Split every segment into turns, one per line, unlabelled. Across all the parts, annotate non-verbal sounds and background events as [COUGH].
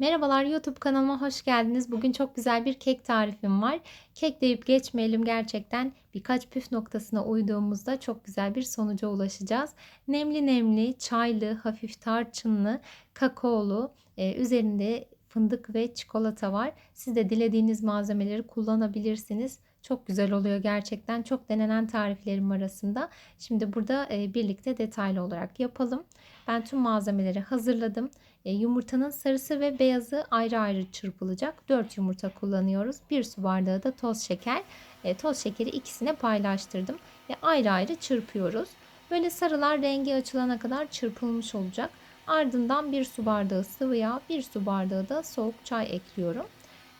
Merhabalar YouTube kanalıma hoş geldiniz. Bugün çok güzel bir kek tarifim var. Kek deyip geçmeyelim gerçekten birkaç püf noktasına uyduğumuzda çok güzel bir sonuca ulaşacağız. Nemli nemli, çaylı, hafif tarçınlı, kakaolu, e, üzerinde fındık ve çikolata var. Siz de dilediğiniz malzemeleri kullanabilirsiniz. Çok güzel oluyor gerçekten. Çok denenen tariflerim arasında. Şimdi burada e, birlikte detaylı olarak yapalım. Ben tüm malzemeleri hazırladım. E, yumurtanın sarısı ve beyazı ayrı ayrı çırpılacak. 4 yumurta kullanıyoruz. 1 su bardağı da toz şeker. E, toz şekeri ikisine paylaştırdım. Ve ayrı ayrı çırpıyoruz. Böyle sarılar rengi açılana kadar çırpılmış olacak. Ardından 1 su bardağı sıvı yağ, 1 su bardağı da soğuk çay ekliyorum.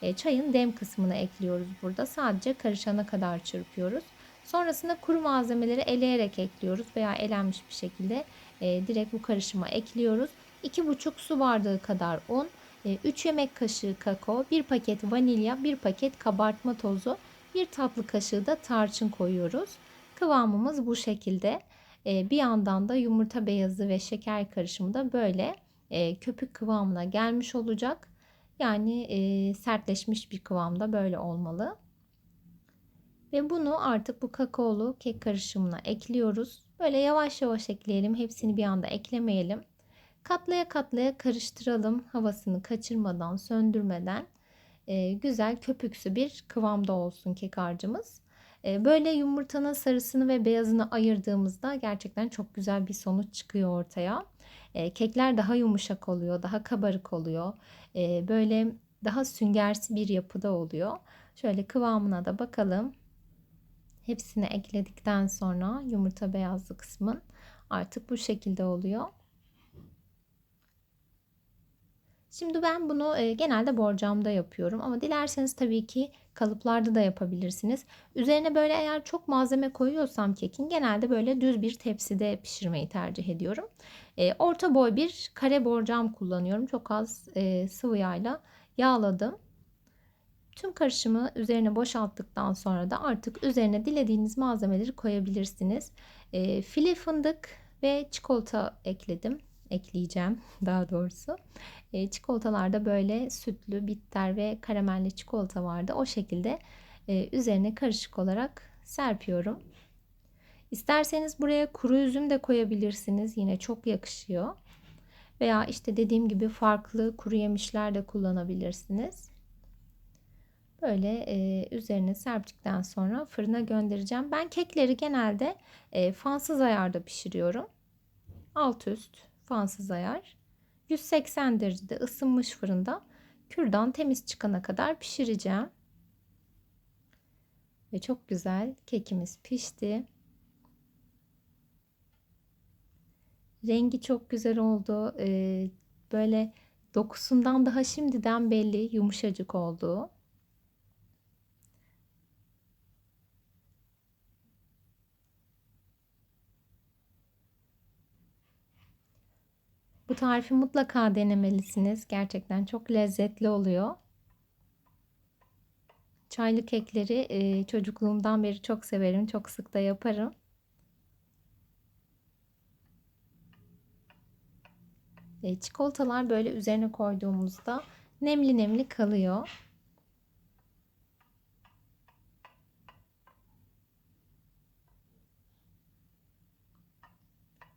E, çayın dem kısmını ekliyoruz burada. Sadece karışana kadar çırpıyoruz. Sonrasında kuru malzemeleri eleyerek ekliyoruz veya elenmiş bir şekilde e, direkt bu karışıma ekliyoruz. 2,5 su bardağı kadar un, 3 e, yemek kaşığı kakao, 1 paket vanilya, 1 paket kabartma tozu, 1 tatlı kaşığı da tarçın koyuyoruz. Kıvamımız bu şekilde. Bir yandan da yumurta beyazı ve şeker karışımı da böyle köpük kıvamına gelmiş olacak. Yani e, sertleşmiş bir kıvamda böyle olmalı. Ve bunu artık bu kakaolu kek karışımına ekliyoruz. Böyle yavaş yavaş ekleyelim. Hepsini bir anda eklemeyelim. Katlaya katlaya karıştıralım. Havasını kaçırmadan, söndürmeden e, güzel köpüksü bir kıvamda olsun kek harcımız. E, böyle yumurtanın sarısını ve beyazını ayırdığımızda gerçekten çok güzel bir sonuç çıkıyor ortaya. E, kekler daha yumuşak oluyor, daha kabarık oluyor. E, böyle daha süngersi bir yapıda oluyor. Şöyle kıvamına da bakalım. Hepsini ekledikten sonra yumurta beyazlı kısmın artık bu şekilde oluyor. Şimdi ben bunu e, genelde borcamda yapıyorum ama dilerseniz tabii ki kalıplarda da yapabilirsiniz. Üzerine böyle eğer çok malzeme koyuyorsam kekin genelde böyle düz bir tepside pişirmeyi tercih ediyorum. E, orta boy bir kare borcam kullanıyorum. Çok az e, sıvı yağla yağladım. Tüm karışımı üzerine boşalttıktan sonra da artık üzerine dilediğiniz malzemeleri koyabilirsiniz. E, file fındık ve çikolata ekledim ekleyeceğim [LAUGHS] daha doğrusu. E, çikolatalarda böyle sütlü, bitter ve karamelli çikolata vardı. O şekilde e, üzerine karışık olarak serpiyorum. İsterseniz buraya kuru üzüm de koyabilirsiniz. Yine çok yakışıyor. Veya işte dediğim gibi farklı kuru yemişler de kullanabilirsiniz. Böyle e, üzerine serptikten sonra fırına göndereceğim. Ben kekleri genelde e, fansız ayarda pişiriyorum. Alt üst fansız ayar. 180 derecede ısınmış fırında kürdan temiz çıkana kadar pişireceğim. Ve çok güzel kekimiz pişti. Rengi çok güzel oldu. Ee, böyle dokusundan daha şimdiden belli yumuşacık olduğu. Bu tarifi mutlaka denemelisiniz. Gerçekten çok lezzetli oluyor. Çaylı kekleri e, çocukluğumdan beri çok severim. Çok sık da yaparım. E, çikolatalar böyle üzerine koyduğumuzda nemli nemli kalıyor.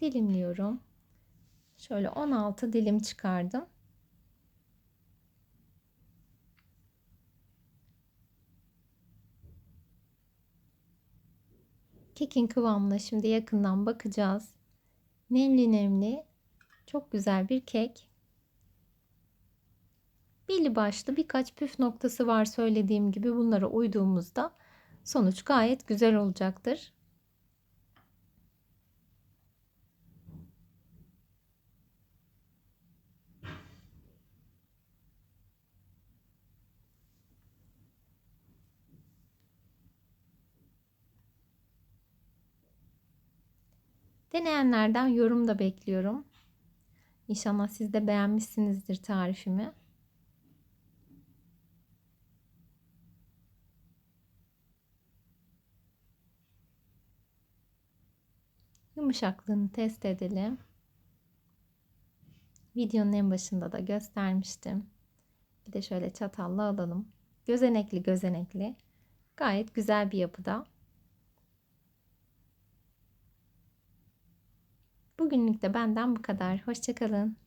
Dilimliyorum. Şöyle 16 dilim çıkardım. Kekin kıvamına şimdi yakından bakacağız. Nemli nemli çok güzel bir kek. Belli başlı birkaç püf noktası var söylediğim gibi bunlara uyduğumuzda sonuç gayet güzel olacaktır. Deneyenlerden yorum da bekliyorum. İnşallah siz de beğenmişsinizdir tarifimi. Yumuşaklığını test edelim. Videonun en başında da göstermiştim. Bir de şöyle çatalla alalım. Gözenekli gözenekli. Gayet güzel bir yapıda. Bugünlük de benden bu kadar. Hoşçakalın.